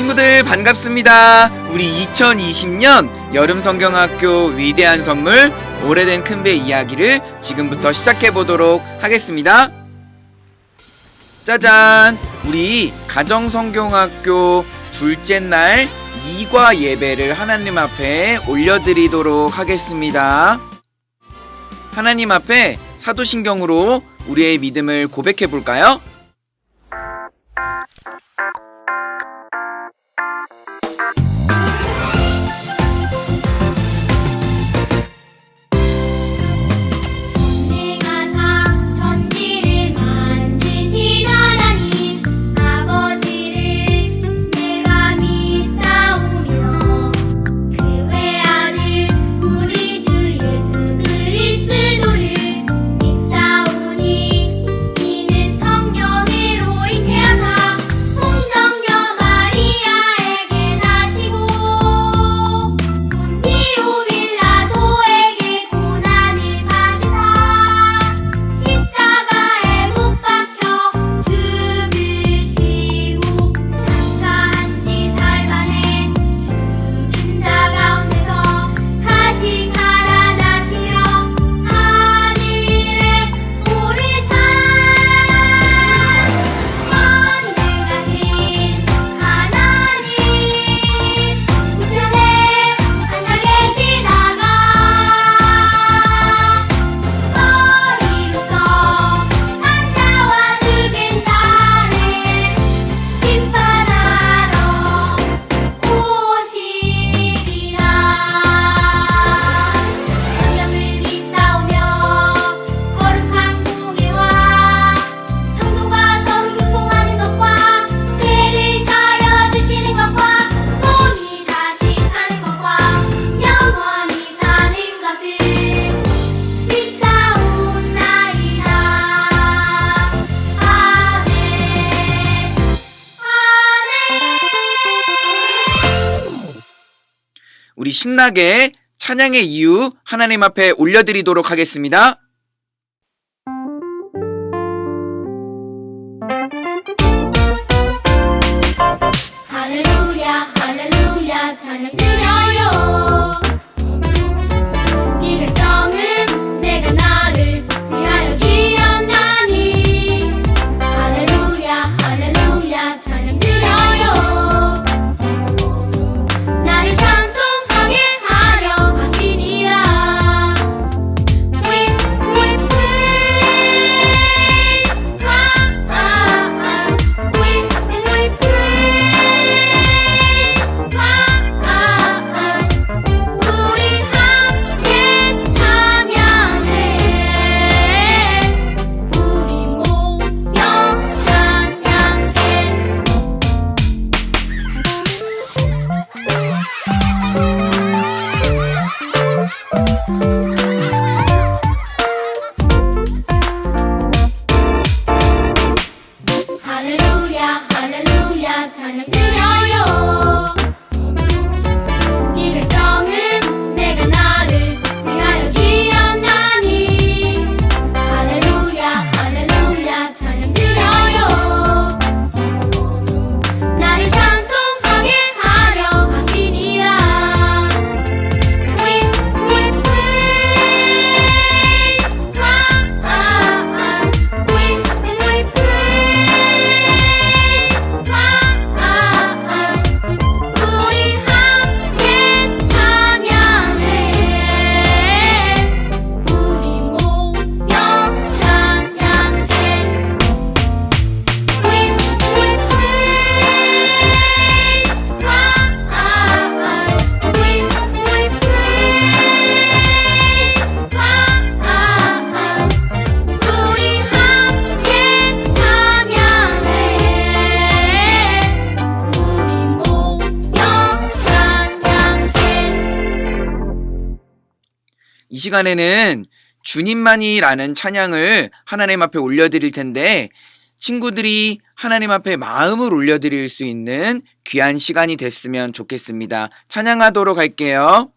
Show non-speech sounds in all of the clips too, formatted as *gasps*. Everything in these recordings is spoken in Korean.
친구들 반갑습니다. 우리 2020년 여름 성경학교 위대한 선물 오래된 큰배 이야기를 지금부터 시작해 보도록 하겠습니다. 짜잔! 우리 가정 성경학교 둘째 날 2과 예배를 하나님 앞에 올려드리도록 하겠습니다. 하나님 앞에 사도신경으로 우리의 믿음을 고백해 볼까요? 신나게 찬양의 이유 하나님 앞에 올려드리도록 하겠습니다. 할렐루야 할렐루야 찬양 드려 시간에는 주님만이라는 찬양을 하나님 앞에 올려드릴 텐데 친구들이 하나님 앞에 마음을 올려드릴 수 있는 귀한 시간이 됐으면 좋겠습니다. 찬양하도록 할게요.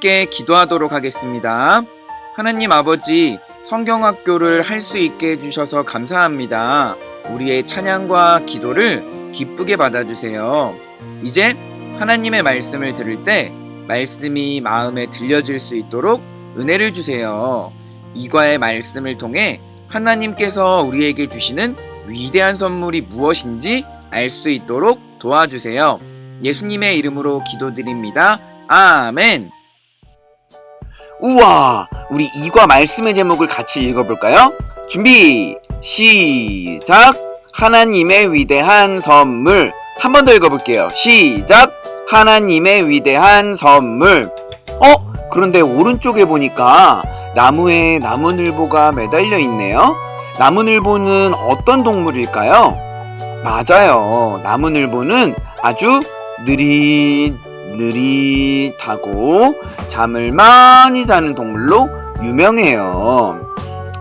함께 기도하도록 하겠습니다. 하나님 아버지, 성경학교를 할 수 있게 해주셔서 감사합니다. 우리의 찬양과 기도를 기쁘게 받아주세요. 이제 하나님의 말씀을 들을 때 말씀이 마음에 들려질 수 있도록 은혜를 주세요. 이과의 말씀을 통해 하나님께서 우리에게 주시는 위대한 선물이 무엇인지 알 수 있도록 도와주세요. 예수님의 이름으로 기도드립니다. 아멘. 우와, 우리 이과 말씀의 제목을 같이 읽어볼까요? 준비, 시작. 하나님의 위대한 선물. 한 번 더 읽어볼게요. 시작. 하나님의 위대한 선물. 어? 그런데 오른쪽에 보니까 나무에 나무늘보가 매달려 있네요. 나무늘보는 어떤 동물일까요? 맞아요. 나무늘보는 아주 느릿, 느릿하고 잠을 많이 자는 동물로 유명해요.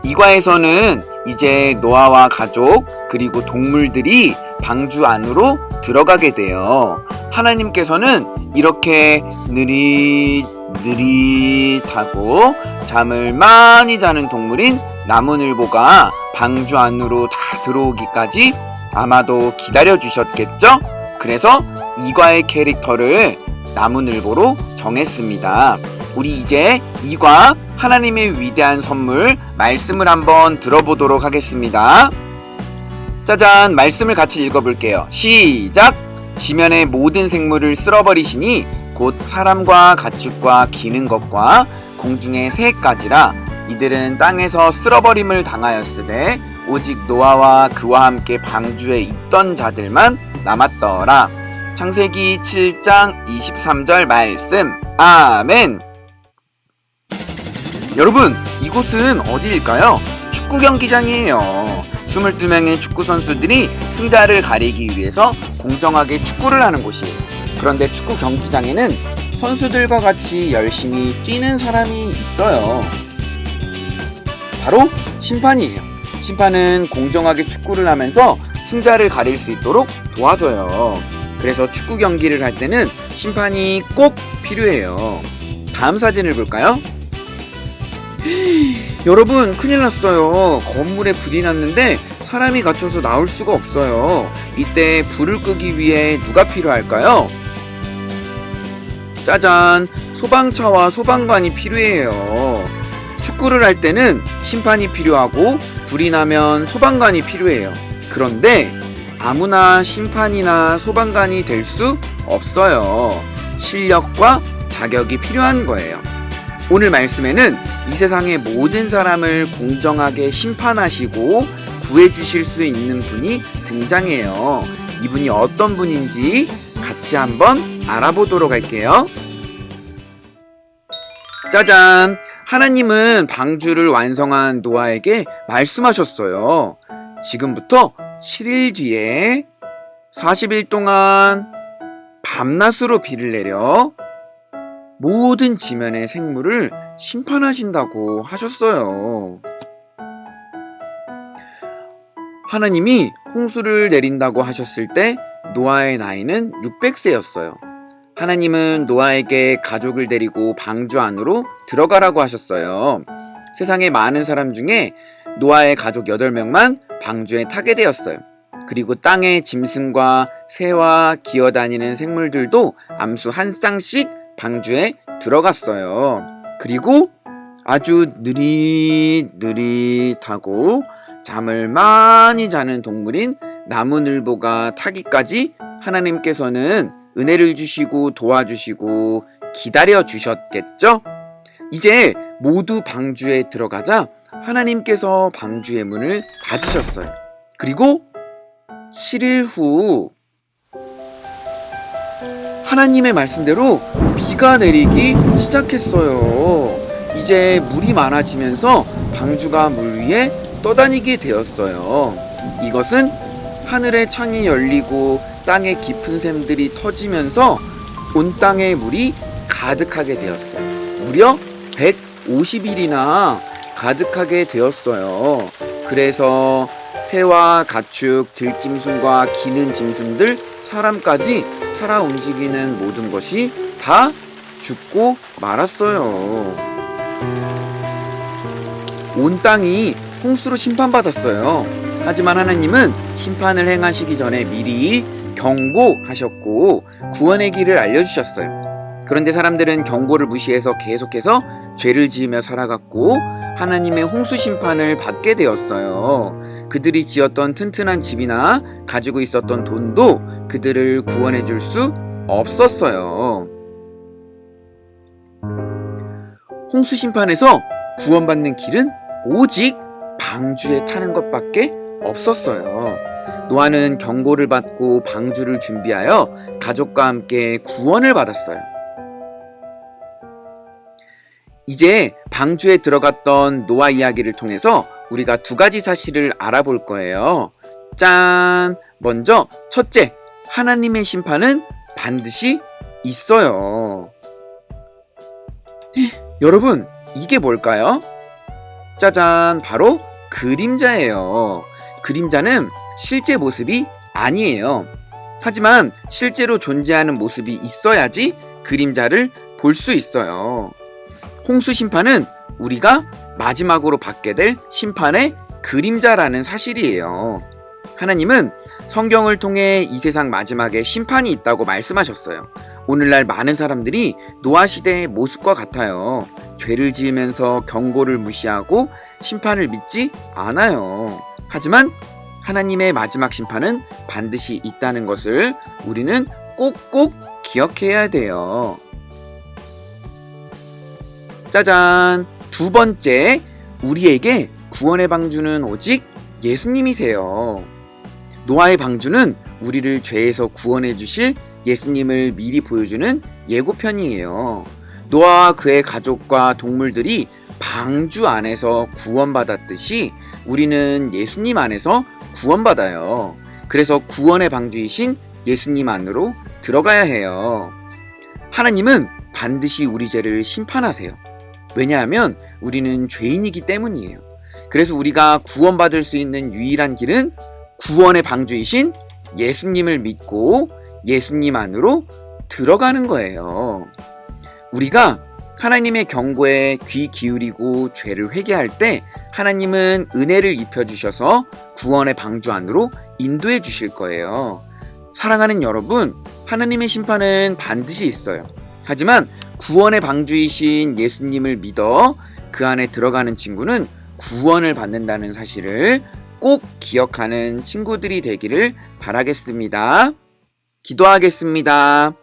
이과에서는 이제 노아와 가족 그리고 동물들이 방주 안으로 들어가게 돼요. 하나님께서는 이렇게 느릿, 느릿하고 잠을 많이 자는 동물인 나무늘보가 방주 안으로 다 들어오기까지 아마도 기다려 주셨겠죠? 그래서 이과의 캐릭터를 나무늘보로 정했습니다. 우리 이제 이과 하나님의 위대한 선물 말씀을 한번 들어보도록 하겠습니다. 짜잔, 말씀을 같이 읽어볼게요. 시작! 지면의 모든 생물을 쓸어버리시니 곧 사람과 가축과 기는 것과 공중의 새까지라 이들은 땅에서 쓸어버림을 당하였으되 오직 노아와 그와 함께 방주에 있던 자들만 남았더라. 창세기 7장 23절 말씀. 아멘. 여러분, 이곳은 어디일까요? 축구 경기장이에요. 22명의 축구 선수들이 승자를 가리기 위해서 공정하게 축구를 하는 곳이에요. 그런데 축구 경기장에는 선수들과 같이 열심히 뛰는 사람이 있어요. 바로 심판이에요. 심판은 공정하게 축구를 하면서 승자를 가릴 수 있도록 도와줘요. 그래서 축구 경기를 할 때는 심판이 꼭 필요해요. 다음 사진을 볼까요? *gasps* 여러분 큰일 났어요. 건물에 불이 났는데 사람이 갇혀서 나올 수가 없어요. 이때 불을 끄기 위해 누가 필요할까요? 짜잔, 소방차와 소방관이 필요해요. 축구를 할 때는 심판이 필요하고 불이 나면 소방관이 필요해요. 그런데 아무나 심판이나 소방관이 될 수 없어요. 실력과 자격이 필요한 거예요. 오늘 말씀에는 이 세상의 모든 사람을 공정하게 심판하시고 구해주실 수 있는 분이 등장해요. 이분이 어떤 분인지 같이 한번 알아보도록 할게요. 짜잔! 하나님은 방주를 완성한 노아에게 말씀하셨어요. 지금부터 7일 뒤에 40일 동안 밤낮으로 비를 내려 모든 지면의 생물을 심판하신다고 하셨어요. 하나님이 홍수를 내린다고 하셨을 때 노아의 나이는 600세였어요. 하나님은 노아에게 가족을 데리고 방주 안으로 들어가라고 하셨어요. 세상의 많은 사람 중에 노아의 가족 8명만 방주에 타게 되었어요. 그리고 땅의 짐승과 새와 기어다니는 생물들도 암수 한 쌍씩 방주에 들어갔어요. 그리고 아주 느릿느릿하고 잠을 많이 자는 동물인 나무늘보가 타기까지 하나님께서는 은혜를 주시고 도와주시고 기다려 주셨겠죠? 이제 모두 방주에 들어가자 하나님께서 방주의 문을 닫으셨어요. 그리고 7일 후 하나님의 말씀대로 비가 내리기 시작했어요. 이제 물이 많아지면서 방주가 물 위에 떠다니게 되었어요. 이것은 하늘의 창이 열리고 땅의 깊은 샘들이 터지면서 온 땅에 물이 가득하게 되었어요. 무려 150일이나 가득하게 되었어요. 그래서 새와 가축, 들짐승과 기는 짐승들, 사람까지 살아 움직이는 모든 것이 다 죽고 말았어요. 온 땅이 홍수로 심판받았어요. 하지만 하나님은 심판을 행하시기 전에 미리 경고하셨고 구원의 길을 알려주셨어요. 그런데 사람들은 경고를 무시해서 계속해서 죄를 지으며 살아갔고 하나님의 홍수 심판을 받게 되었어요. 그들이 지었던 튼튼한 집이나 가지고 있었던 돈도 그들을 구원해 줄 수 없었어요. 홍수 심판에서 구원받는 길은 오직 방주에 타는 것밖에 없었어요. 노아는 경고를 받고 방주를 준비하여 가족과 함께 구원을 받았어요. 이제 방주에 들어갔던 노아 이야기를 통해서 우리가 두 가지 사실을 알아볼 거예요. 짠! 먼저, 첫째, 하나님의 심판은 반드시 있어요. 여러분, 이게 뭘까요? 짜잔, 바로 그림자예요. 그림자는 실제 모습이 아니에요. 하지만 실제로 존재하는 모습이 있어야지 그림자를 볼 수 있어요. 홍수 심판은 우리가 마지막으로 받게 될 심판의 그림자라는 사실이에요. 하나님은 성경을 통해 이 세상 마지막에 심판이 있다고 말씀하셨어요. 오늘날 많은 사람들이 노아 시대의 모습과 같아요. 죄를 지으면서 경고를 무시하고 심판을 믿지 않아요. 하지만 하나님의 마지막 심판은 반드시 있다는 것을 우리는 꼭꼭 기억해야 돼요. 짜잔! 두 번째, 우리에게 구원의 방주는 오직 예수님이세요. 노아의 방주는 우리를 죄에서 구원해 주실 예수님을 미리 보여주는 예고편이에요. 노아와 그의 가족과 동물들이 방주 안에서 구원받았듯이 우리는 예수님 안에서 구원받아요. 그래서 구원의 방주이신 예수님 안으로 들어가야 해요. 하나님은 반드시 우리 죄를 심판하세요. 왜냐하면 우리는 죄인이기 때문이에요. 그래서 우리가 구원받을 수 있는 유일한 길은 구원의 방주이신 예수님을 믿고 예수님 안으로 들어가는 거예요. 우리가 하나님의 경고에 귀 기울이고 죄를 회개할 때 하나님은 은혜를 입혀주셔서 구원의 방주 안으로 인도해 주실 거예요. 사랑하는 여러분, 하나님의 심판은 반드시 있어요. 하지만 구원의 방주이신 예수님을 믿어 그 안에 들어가는 친구는 구원을 받는다는 사실을 꼭 기억하는 친구들이 되기를 바라겠습니다. 기도하겠습니다.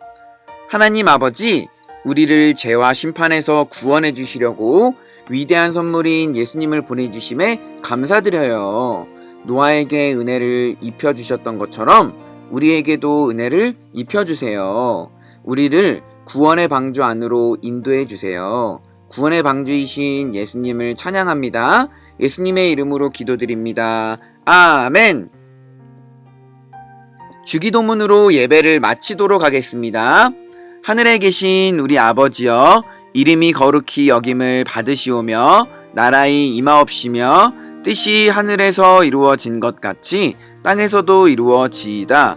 하나님 아버지, 우리를 죄와 심판에서 구원해 주시려고 위대한 선물인 예수님을 보내주심에 감사드려요. 노아에게 은혜를 입혀주셨던 것처럼 우리에게도 은혜를 입혀주세요. 우리를 구원의 방주 안으로 인도해 주세요. 구원의 방주이신 예수님을 찬양합니다. 예수님의 이름으로 기도드립니다. 아멘! 주기도문으로 예배를 마치도록 하겠습니다. 하늘에 계신 우리 아버지여, 이름이 거룩히 여김을 받으시오며, 나라의 임하옵시며, 뜻이 하늘에서 이루어진 것 같이 땅에서도 이루어지이다.